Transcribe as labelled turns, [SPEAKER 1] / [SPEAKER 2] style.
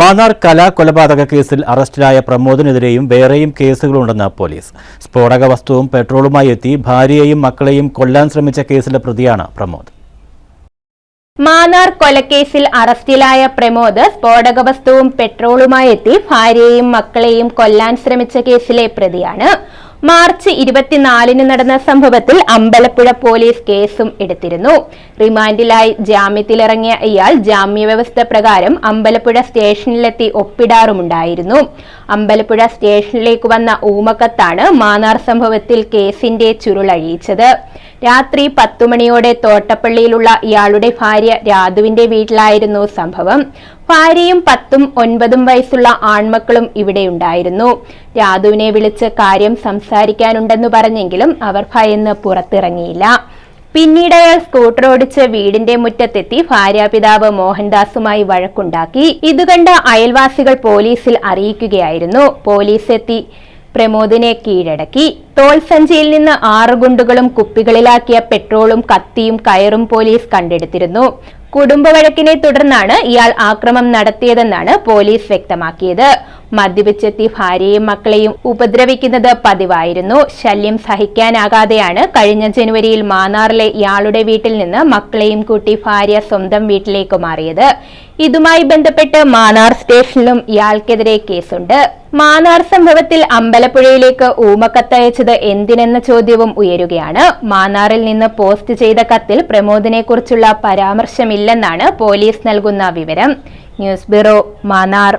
[SPEAKER 1] മാന്നാർ കലാ കൊലപാതക കേസിൽ അറസ്റ്റിലായ പ്രമോദിനെതിരെയും വേറെയും കേസുകളുണ്ടെന്ന് പോലീസ്. സ്ഫോടക വസ്തുവും പെട്രോളുമായി എത്തി ഭാര്യയെയും മക്കളെയും കൊല്ലാൻ ശ്രമിച്ച കേസിലെ പ്രതിയാണ് പ്രമോദ്.
[SPEAKER 2] മാന്നാർ കൊലക്കേസിൽ അറസ്റ്റിലായ പ്രമോദ് സ്ഫോടക വസ്തുവും പെട്രോളുമായി എത്തി ഭാര്യയെയും മക്കളെയും കൊല്ലാൻ ശ്രമിച്ച കേസിലെ പ്രതിയാണ്. മാർച്ച് ഇരുപത്തിനാലിന് നടന്ന സംഭവത്തിൽ അമ്പലപ്പുഴ പോലീസ് കേസും എടുത്തിരുന്നു. റിമാൻഡിലായി ജാമ്യത്തിലിറങ്ങിയ ഇയാൾ ജാമ്യവ്യവസ്ഥ പ്രകാരം അമ്പലപ്പുഴ സ്റ്റേഷനിലെത്തി ഒപ്പിടാറുമുണ്ടായിരുന്നു. അമ്പലപ്പുഴ സ്റ്റേഷനിലേക്ക് വന്ന ഊമക്കത്താണ് മാന്നാർ സംഭവത്തിൽ കേസിന്റെ ചുരുളഴിയിച്ചത്. രാത്രി പത്തുമണിയോടെ തോട്ടപ്പള്ളിയിലുള്ള ഇയാളുടെ ഭാര്യ രാധുവിന്റെ വീട്ടിലായിരുന്നു സംഭവം. ഭാര്യയും പത്തും ഒൻപതും വയസ്സുള്ള ആൺമക്കളും ഇവിടെ ഉണ്ടായിരുന്നു. രാധുവിനെ വിളിച്ച് കാര്യം സംസാരിക്കാനുണ്ടെന്ന് പറഞ്ഞെങ്കിലും അവർ ഭയന്ന് പുറത്തിറങ്ങിയില്ല. പിന്നീട് അയാൾ സ്കൂട്ടർ ഓടിച്ച് വീടിന്റെ മുറ്റത്തെത്തി ഭാര്യാപിതാവ് മോഹൻദാസുമായി വഴക്കുണ്ടാക്കി. ഇതുകണ്ട അയൽവാസികൾ പോലീസിൽ അറിയിക്കുകയായിരുന്നു. പോലീസ് എത്തി പ്രമോദിനെ കീഴടക്കി. തോൾസഞ്ചിയിൽ നിന്ന് ആറ് ഗുണ്ടുകളും കുപ്പികളിലാക്കിയ പെട്രോളും കത്തിയും കയറും പോലീസ് കണ്ടെടുത്തിരുന്നു. കുടുംബ വഴക്കിനെ തുടർന്നാണ് ഇയാൾ ആക്രമം നടത്തിയതെന്നാണ് പോലീസ് വ്യക്തമാക്കിയത്. മദ്യപിച്ചെത്തി ഭാര്യയും മക്കളെയും ഉപദ്രവിക്കുന്നത് പതിവായിരുന്നു. ശല്യം സഹിക്കാനാകാതെയാണ് കഴിഞ്ഞ ജനുവരിയിൽ മാന്നാറിലെ ഇയാളുടെ വീട്ടിൽ നിന്ന് മക്കളെയും കൂട്ടി ഭാര്യ സ്വന്തം വീട്ടിലേക്ക് മാറിയത്. ഇതുമായി ബന്ധപ്പെട്ട് മാന്നാർ സ്റ്റേഷനിലും ഇയാൾക്കെതിരെ കേസുണ്ട്. മാന്നാർ സംഭവത്തിൽ അമ്പലപ്പുഴയിലേക്ക് ഊമക്കത്തയച്ചത് എന്തിനെന്ന ചോദ്യവും ഉയരുകയാണ്. മാന്നാറിൽ നിന്ന് പോസ്റ്റ് ചെയ്ത കത്തിൽ പ്രമോദിനെ കുറിച്ചുള്ള പരാമർശമില്ലെന്നാണ് പോലീസ് നൽകുന്ന വിവരം. News bureau Mannar.